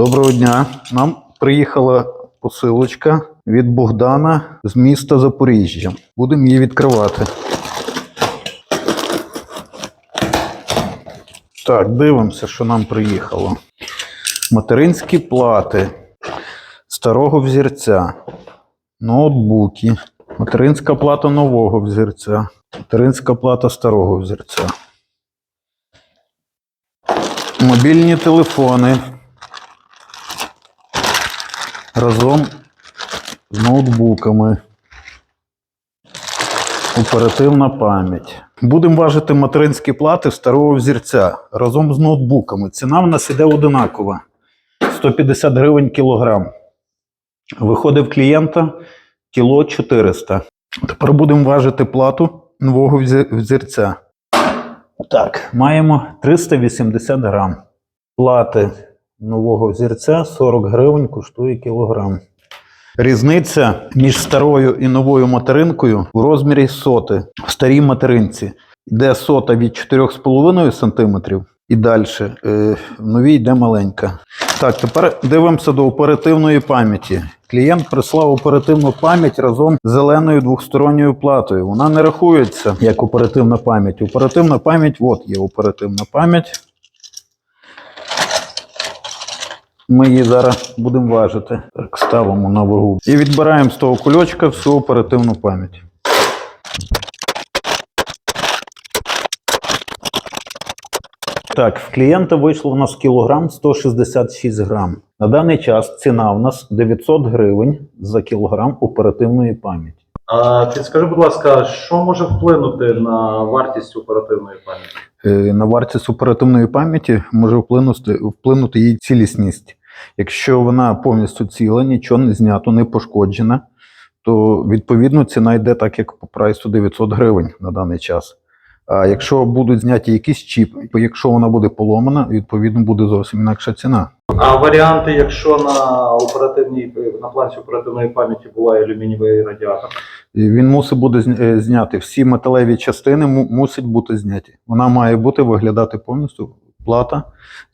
Доброго дня. Нам приїхала посилочка від Богдана з міста Запоріжжя. Будемо її відкривати. Так, дивимося, що нам приїхало. Материнські плати старого взірця, ноутбуки, материнська плата нового взірця, материнська плата старого взірця. Мобільні телефони разом з ноутбуками. Оперативна пам'ять. Будемо важити материнські плати старого взірця разом з ноутбуками. Ціна в нас іде одинакова. 150 гривень кілограм. Виходить в клієнта кіло 400. Тепер будемо важити плату нового взірця. Так, маємо 380 грам. Плати нового взірця 40 гривень коштує кілограм. Різниця між старою і новою материнкою у розмірі соти. В старій материнці йде сота від 4,5 см і далі. В новій йде маленька. Так, тепер дивимося до оперативної пам'яті. Клієнт прислав оперативну пам'ять разом з зеленою двохсторонньою платою. Вона не рахується як оперативна пам'ять. Оперативна пам'ять, от є оперативна пам'ять. Ми її зараз будемо важити. Так, ставимо на вагу. І відбираємо з того кульочка всю оперативну пам'ять. Так, в клієнта вийшло у нас кілограм 166 грам. На даний час ціна у нас 900 гривень за кілограм оперативної пам'яті. А підскажи, будь ласка, що може вплинути на вартість оперативної пам'яті? Е, На вартість оперативної пам'яті може вплинути, вплинути її цілісність. Якщо вона повністю ціла, нічого не знято, не пошкоджена, то відповідно ціна йде так, як по прайсу 900 гривень на даний час. А якщо будуть зняті якісь чіпи, якщо вона буде поломана, відповідно буде зовсім інакша ціна. А варіанти, якщо на оперативній на планці оперативної пам'яті була алюмінієвий радіатор? Він мусить буде е, зняти всі металеві частини, му- мусять бути зняті. Вона має бути виглядати повністю плата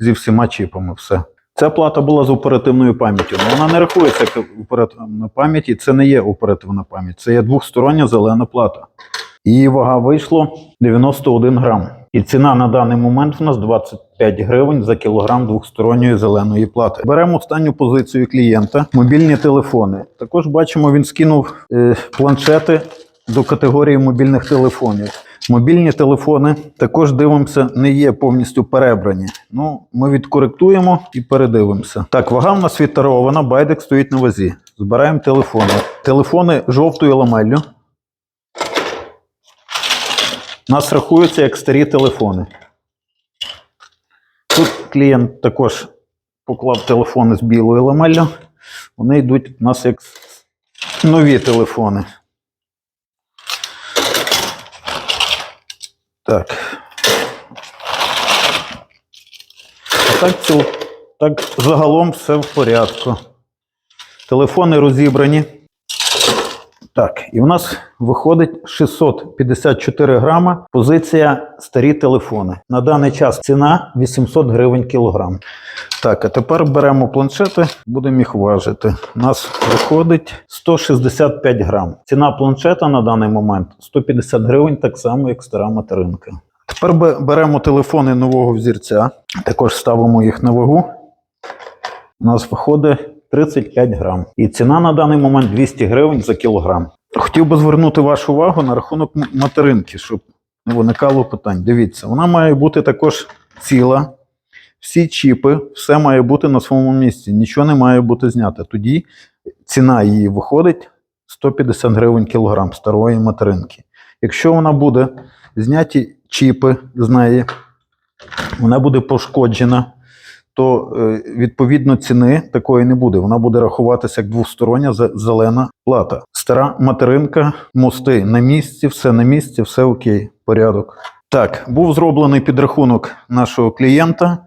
зі всіма чіпами. Все. Ця плата була з оперативною пам'яттю. але Вона не рахується як оперативна пам'ять, і це не є оперативна пам'ять. Це є двохстороння зелена плата. Її вага вийшло 91 грам. І ціна на даний момент у нас 25 гривень за кілограм двохсторонньої зеленої плати. Беремо останню позицію клієнта, мобільні телефони. Також бачимо, він скинув е, планшети до категорії мобільних телефонів. Мобільні телефони також дивимося, не є повністю перебрані. Ну, ми відкоректуємо і передивимося. Так, вага в нас відтарована, байдик стоїть на вазі. Збираємо телефони. Телефони жовтою ламеллю. Нас рахуються як старі телефони. Тут клієнт також поклав телефони з білою ламеллю. Вони йдуть у нас як нові телефони. Так. Так, так загалом все в порядку. Телефони розібрані. Так, і в нас виходить 654 грама. Позиція старі телефони. На даний час ціна 800 гривень кілограм. Так, а тепер беремо планшети, будемо їх важити. У нас виходить 165 грам. Ціна планшета на даний момент 150 гривень, так само, як стара материнка. Тепер беремо телефони нового взірця, також ставимо їх на вагу. У нас виходить 35 грам. І ціна на даний момент 200 гривень за кілограм. Хотів би звернути вашу увагу на рахунок материнки, щоб не виникало питань. Дивіться, вона має бути також ціла. Всі чіпи, все має бути на своєму місці, нічого не має бути знято. Тоді ціна її виходить 150 гривень кілограм старої материнки. Якщо вона буде зняті чіпи з неї, вона буде пошкоджена, то е, відповідно ціни такої не буде. Вона буде рахуватися як двостороння зелена плата. Стара материнка, мости на місці, все на місці, все окей, порядок. Так, був зроблений підрахунок нашого клієнта,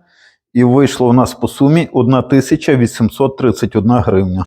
і вийшло у нас по сумі 1831 гривня.